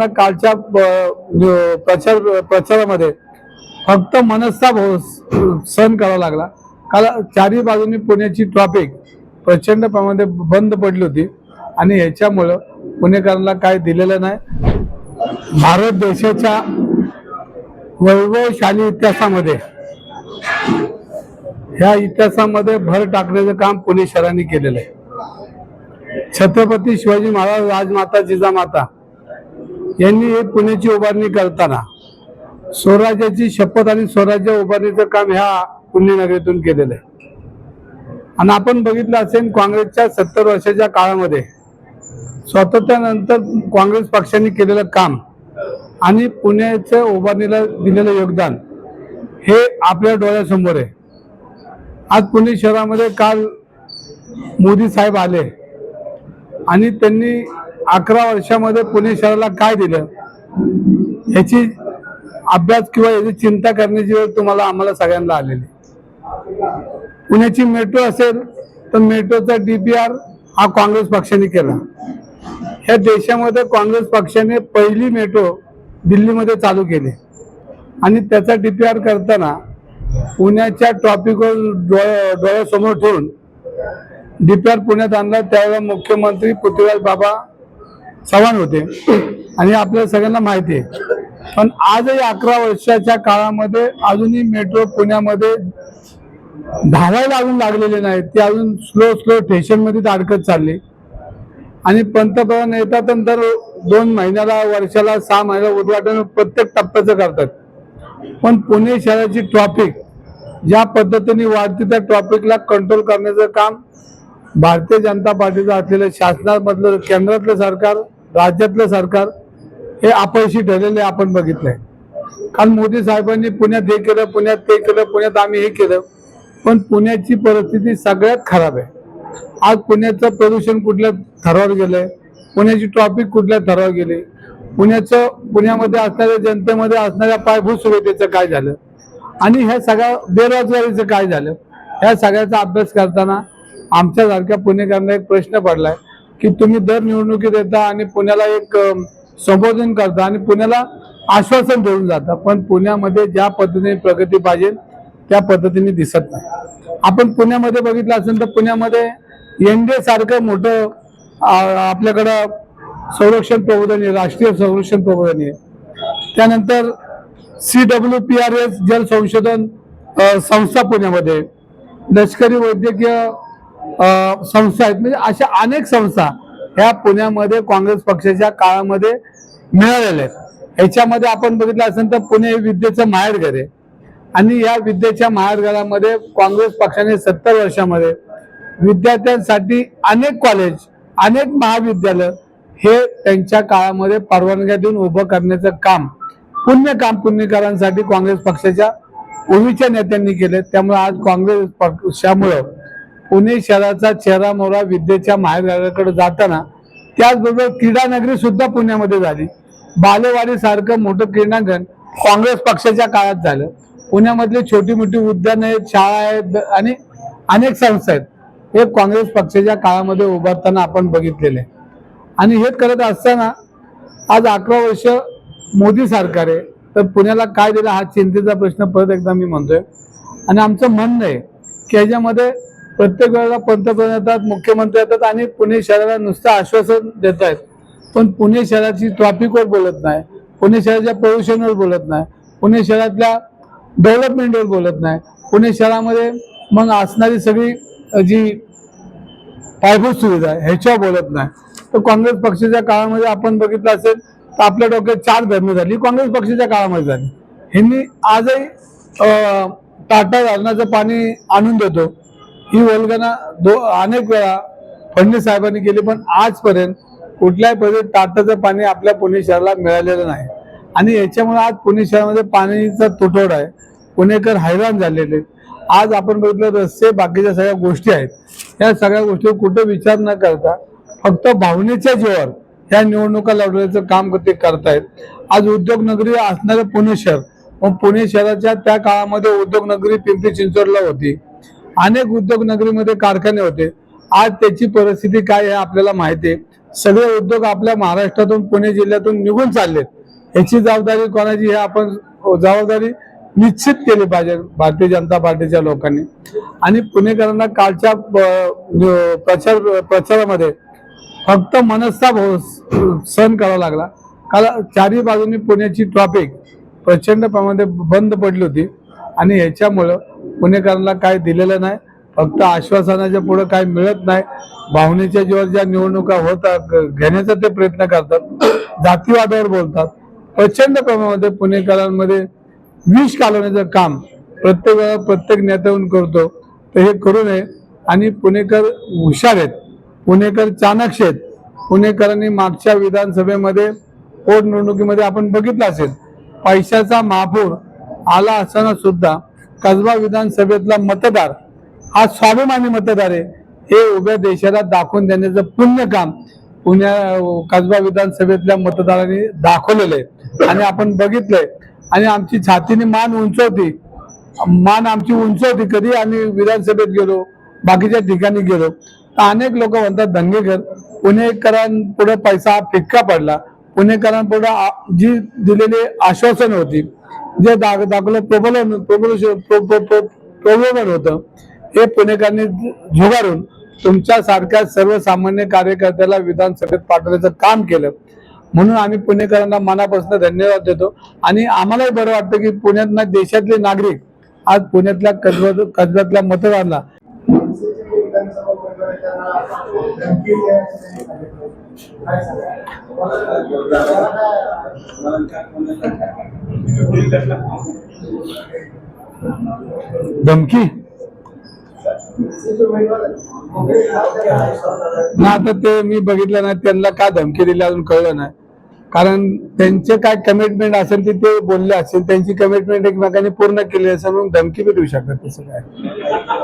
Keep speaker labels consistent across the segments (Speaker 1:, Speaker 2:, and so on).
Speaker 1: पुणेकरांना कालच्या प्रचार प्रचारामध्ये फक्त मनस्ताप हो सहन करावा लागला. काल चारही बाजूनी पुण्याची ट्रॉफिक प्रचंड प्रमाणात बंद पडली होती. आणि ह्याच्यामुळं पुणेकरांना काय दिलेलं नाही. भारत देशाच्या वैभवशाली इतिहासामध्ये ह्या इतिहासामध्ये भर टाकण्याचं काम पुणे शहराने केलेलं आहे. छत्रपती शिवाजी महाराज राजमाता जिजामाता यांनी हे पुण्याची उभारणी करताना स्वराज्याची शपथ आणि स्वराज्य उभारणीचं काम ह्या पुण्यनगरीतून केलेलं आहे. आणि आपण बघितलं असेल काँग्रेसच्या सत्तर वर्षाच्या काळामध्ये स्वातंत्र्यानंतर काँग्रेस पक्षाने केलेलं काम आणि पुण्याच्या उभारणीला दिलेलं योगदान हे आपल्या डोळ्यासमोर आहे. आज पुणे शहरामध्ये काल मोदी साहेब आले आणि त्यांनी अकरा वर्षामध्ये पुणे शहराला काय दिलं? ह्याची अभ्यास किंवा याची चिंता करण्याची वेळ तुम्हाला आम्हाला सगळ्यांना आलेली. पुण्याची मेट्रो असेल तर मेट्रोचा डीपीआर हा काँग्रेस पक्षाने केला. ह्या देशामध्ये काँग्रेस पक्षाने पहिली मेट्रो दिल्लीमध्ये चालू केली. आणि त्याचा डीपीआर करताना पुण्याच्या टॉपिकवर डोळ्या डोळ्यासमोर ठेवून डीपीआर पुण्यात आणला. त्यावेळेला मुख्यमंत्री पृथ्वीराज बाबा चव्हाण होते. आणि आपल्या सगळ्यांना माहिती आहे. पण आजही अकरा वर्षाच्या काळामध्ये अजूनही मेट्रो पुण्यामध्ये धावायला अजून लागलेले नाहीत. ते अजून स्लो स्लो स्टेशनमध्येच अडकत चालले. आणि पंतप्रधान येतात नंतर दोन महिन्याला वर्षाला सहा महिन्याला उद्घाटन प्रत्येक टप्प्याचं करतात. पण पुणे शहराची ट्रॉफिक ज्या पद्धतीने वाढते त्या ट्रॉफिकला कंट्रोल करण्याचं काम भारतीय जनता पार्टीचं असलेलं शासनामधलं केंद्रातलं सरकार राज्यातलं सरकार हे अपयशी ठरलेले आपण बघितलंय. कारण मोदी साहेबांनी पुण्यात हे केलं पुण्यात ते केलं पुण्यात आम्ही हे केलं पण पुण्याची परिस्थिती सगळ्यात खराब आहे. आज पुण्याचं प्रदूषण कुठल्या थरावर गेलंय? पुण्याची ट्रॉफिक कुठल्या थरावर गेली? पुण्याचं पुण्यामध्ये असणाऱ्या जनतेमध्ये असणाऱ्या पायभूत सुविधेचं काय झालं? आणि ह्या सगळ्या बेरोजगारीचं काय झालं? ह्या सगळ्याचा अभ्यास करताना आमच्यासारख्या पुणेकरांना एक प्रश्न पडलाय की तुम्ही दर निवडणुकीत येता आणि पुण्याला एक संबोधन करता आणि पुण्याला आश्वासन देऊन जाता पण पुण्यामध्ये ज्या पद्धतीने प्रगती पाहिजे त्या पद्धतीने दिसत नाही. आपण पुण्यामध्ये बघितलं असेल तर पुण्यामध्ये एन डी सारखं मोठं आपल्याकडं संरक्षण प्रबोधन आहे राष्ट्रीय संरक्षण प्रबोधन आहे. त्यानंतर C W P R S जल संशोधन संस्था पुण्यामध्ये लष्करी वैद्यकीय संस्था आहेत. म्हणजे अशा अनेक संस्था ह्या पुण्यामध्ये काँग्रेस पक्षाच्या काळामध्ये मिळालेल्या आहेत. ह्याच्यामध्ये आपण बघितलं असेल तर पुणे हे विद्येचं माहेरघर आहे. आणि या विद्येच्या माहेरघरामध्ये काँग्रेस पक्षाने सत्तर वर्षामध्ये विद्यार्थ्यांसाठी अनेक कॉलेज अनेक महाविद्यालय हे त्यांच्या काळामध्ये परवानग्या देऊन उभं करण्याचं काम पुण्य काम पुण्यकारांसाठी काँग्रेस पक्षाच्या पूर्वीच्या नेत्यांनी केले त्यामुळे आज काँग्रेस पक्षामुळं पुणे शहराचा चेहरा मोहरा विद्येच्या माहेरघराकडे जाताना त्याचबरोबर क्रीडा नगरी सुद्धा पुण्यामध्ये झाली. बालेवाडी सारखं मोठं क्रीडांगण काँग्रेस पक्षाच्या काळात झालं. पुण्यामधली छोटी मोठी उद्यानं आहेत शाळा आहेत आणि अनेक संस्था आहेत. हे काँग्रेस पक्षाच्या काळामध्ये उभारताना आपण बघितलेले. आहे. आणि हे करत असताना आज अकरा वर्ष मोदी सरकार आहे. तर पुण्याला काय दिलं हा चिंतेचा प्रश्न परत एकदा मी म्हणतोय. आणि आमचं म्हणणं आहे की ह्याच्यामध्ये प्रत्येक वेळेला पंतप्रधान येतात मुख्यमंत्री येतात आणि पुणे शहराला नुसतं आश्वासन देत आहेत पण पुणे शहराची ट्रॉफिकवर बोलत नाही. पुणे शहराच्या पोल्युशनवर बोलत नाही. पुणे शहरातल्या डेव्हलपमेंटवर बोलत नाही. पुणे शहरामध्ये मग असणारी सगळी जी पायभूत सुविधा आहे ह्याच्यावर बोलत नाही. तर काँग्रेस पक्षाच्या काळामध्ये आपण बघितलं असेल तर आपल्या डोक्यात चार धरणं झाली. काँग्रेस पक्षाच्या काळामध्ये झाली. ह्यांनी आजही टाटा धरणाचं पाणी आणून देतो. ही वल्गना दो अनेक वेळा फडणवीस साहेबांनी केली पण आजपर्यंत कुठल्याही पद्धतीत ताटाचं पाणी आपल्या पुणे शहराला मिळालेलं नाही. आणि याच्यामुळे आज पुणे शहरामध्ये पाणीचा तुटवडा आहे. पुणेकर हैराण झालेले आहेत. आज आपण बघितलं रस्ते बाकीच्या सगळ्या गोष्टी आहेत. या सगळ्या गोष्टी कुठं विचार न करता फक्त भावनेच्या जीवावर ह्या निवडणुका लढवण्याचं काम ते करतायत. आज उद्योगनगरी असणारं पुणे शहर मग पुणे शहराच्या त्या काळामध्ये उद्योगनगरी पिंपरी चिंचवडला होती. अनेक उद्योग नगरीमध्ये कारखाने होते. आज त्याची परिस्थिती काय आहे आपल्याला माहिती आहे. सगळे उद्योग आपल्या महाराष्ट्रातून पुणे जिल्ह्यातून निघून चाललेत. याची जबाबदारी कोणाची हे आपण जबाबदारी निश्चित केली पाहिजे भारतीय जनता पार्टीच्या लोकांनी. आणि पुणेकरांना कालच्या प्रचार प्रचारामध्ये फक्त मनस्ताप हो सहन करावा लागला. काल चारही बाजूनी पुण्याची ट्रॉफिक प्रचंड प्रमाणात बंद पडली होती. आणि ह्याच्यामुळं पुणेकरांना काय दिलेलं नाही फक्त आश्वासनाच्या पुढे काय मिळत नाही. भावनेच्या जीवावर ज्या निवडणुका होतात घेण्याचा ते प्रयत्न करतात. जातीवादावर बोलतात. प्रचंड प्रमाणामध्ये पुणेकरांमध्ये विष घालवण्याचं काम प्रत्येक वेळा प्रत्येक नेत्याहून करतो. तर हे करू नये. आणि पुणेकर हुशार आहेत. पुणेकर चाणक्य आहेत. पुणेकरांनी मागच्या विधानसभेमध्ये पोटनिवडणुकीमध्ये आपण बघितलं असेल पैशाचा महापूर आला असताना सुद्धा कसबा विधानसभेतला मतदार हा स्वाभिमानी मतदार आहे हे उभ्या देशाला दाखवून देण्याचं पुण्य काम पुण्या कसबा विधानसभेतल्या मतदारांनी दाखवलेलं आहे. आणि आपण बघितलंय आणि आमची छातीने मान उंचवती मान आमची उंचवती कधी आम्ही विधानसभेत गेलो बाकीच्या ठिकाणी गेलो तर अनेक लोक म्हणतात दंगेकर पुणेकरांपुढे पैसा फिक्का पडला. पुणेकरांपुढे आ- जी दिलेली आश्वासन होती जे दाख दाखवलं प्रबलन प्रबोलन प्रबोधन होतं हे पुणेकरांनी झुगारून तुमच्या सारख्या सर्वसामान्य कार्यकर्त्याला विधानसभेत पाठवण्याचं काम केलं. म्हणून आम्ही पुणेकरांना मनापासून धन्यवाद देतो. आणि आम्हालाही बरं वाटतं की पुण्यात देशातले नागरिक आज पुण्यातल्या कसब्यात कसब्यातल्या मतदारांना
Speaker 2: धमकी?
Speaker 1: ना आता ते मी बघितलं नाही त्यांना का धमकी दिली अजून कळलं नाही. कारण त्यांचे काय कमिटमेंट असेल ते ते बोलले असेल त्यांची कमिटमेंट एकमेकांनी पूर्ण केली असेल म्हणून धमकी बी देऊ शकतात तसं काय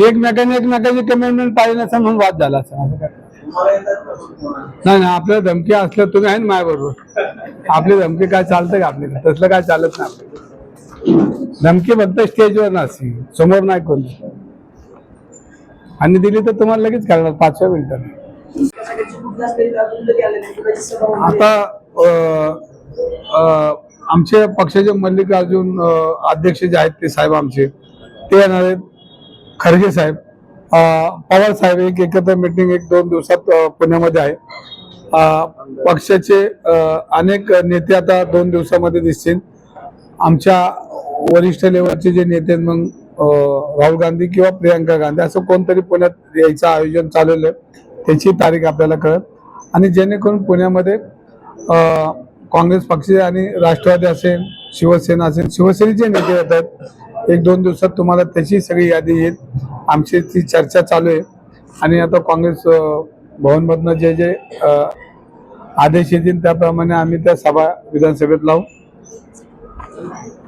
Speaker 1: एकमेकांनी एकमेकांची कमिटमेंट पाहिजे नसेल म्हणून वाद झाला असं नाही नाही आपल्या धमकी असल्या तुम्ही आहे ना माझ्याबरोबर आपली धमकी काय चालतं का आपल्याला तसलं काय चालत नाही धमकी फक्त स्टेजवर नसते समोर नाही कोणी. आणि दिली तर तुम्हाला लगेच कळणार पाचव्या मिनिटात. आता आमच्या आमचे पक्षाचे मल्लिकार्जुन अध्यक्ष जे आहेत ते साहेब आमचे ते येणार आहेत. खरगे साहेब पवार साहेब एक एकत्र मीटिंग एक दोन दिवसात पुण्यामध्ये आहे. पक्षाचे अनेक नेते आता दोन दिवसामध्ये दिसतील. आमच्या वरिष्ठ लेवलचे जे नेते मग राहुल गांधी किंवा प्रियंका गांधी असं कोणतरी पुण्यात यायचं आयोजन चालवलं आहे त्याची तारीख आपल्याला कळत आणि जेणेकरून पुण्यामध्ये काँग्रेस पक्ष आणि राष्ट्रवादी असेल शिवसेना असेल शिवसेनेचे नेते येतात. एक दोन दिवसात तुम्हाला त्याची सगळी यादी येईल. आमची ती चर्चा चालू आहे. आणि आता काँग्रेस भवनमधनं जे जे आदेश येतील त्याप्रमाणे आम्ही त्या सभा विधानसभेत लावू.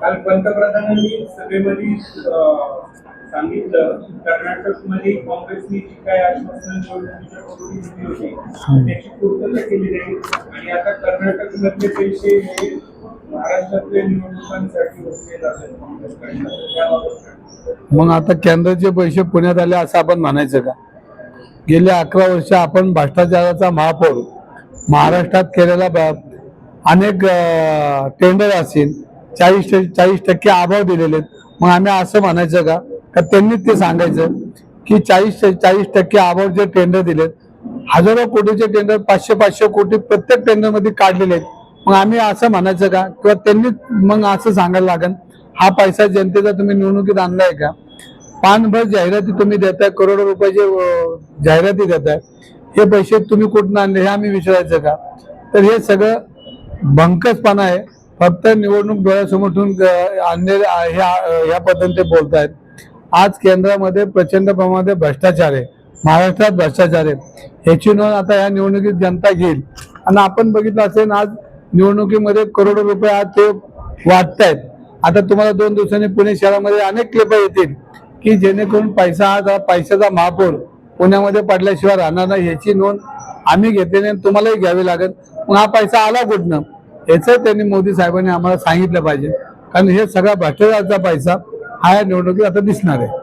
Speaker 3: काल पंतप्रधानांनी सभेमध्ये सांगितलं कर्नाटकमध्ये काँग्रेसने जी काय आश्वासन निवडणुकीच्या होती. त्याची पूर्तता केली नाही. आणि आता कर्नाटक मधले पैसे हे महाराष्ट्रातल्या निवडणुकांसाठी जातात काँग्रेसकडनं. त्याबाबत?
Speaker 1: मग आता केंद्राचे पैसे पुण्यात आले असं आपण म्हणायचं का? गेल्या अकरा वर्ष आपण भ्रष्टाचाराचा महापौर महाराष्ट्रात केलेला अनेक टेंडर असतील चाळीस चाळीस टक्के अभाव दिलेले. मग आम्ही असं म्हणायचं का? का त्यांनी ते सांगायचं की चाळीस चाळीस टक्के आभार जे टेंडर दिलेत हजारो कोटीचे टेंडर पाचशे पाचशे कोटी प्रत्येक टेंडरमध्ये काढलेले आहेत. मग आम्ही असं म्हणायचं का? किंवा त्यांनी मग असं सांगायला लागेल हा पैसा जनतेचा तुम्ही निवडणुकीत आणलाय का? पानभर जाहिराती तुम्ही देताय करोडो रुपयाचे जाहिराती देताय. हे पैसे तुम्ही कुठून आणले हे आम्ही विचारायचं का? तर हे सगळं भंकसपणा आहे. फक्त निवडणूक डोळ्यासमोर ठेवून आणलेले ह्या ह्या पद्धतीने ते बोलतायत. आज केंद्रामध्ये प्रचंड प्रमाणामध्ये भ्रष्टाचार आहे. महाराष्ट्रात भ्रष्टाचार आहे. ह्याची नोंद आता या निवडणुकीत जनता घेईल. आणि आपण बघितलं असेल आज निवडणुकीमध्ये करोडो रुपये आज ते वाटतायत. आता तुम्हाला दोन दिवसांनी पुणे शहरामध्ये अनेक क्लिप येतील की जेणेकरून पैसा हा पैशाचा महापौर पुण्यामध्ये पडल्याशिवाय राहणार नाही. ह्याची नोंद आम्ही घेतलेली आणि तुम्हालाही घ्यावी लागेल. मग हा पैसा आला कुठनं? याचं त्यांनी मोदी साहेबांनी आम्हाला सांगितलं पाहिजे. कारण हे सगळा भ्रष्टाचाराचा पैसा हा या निवडणुकीत आता दिसणार आहे.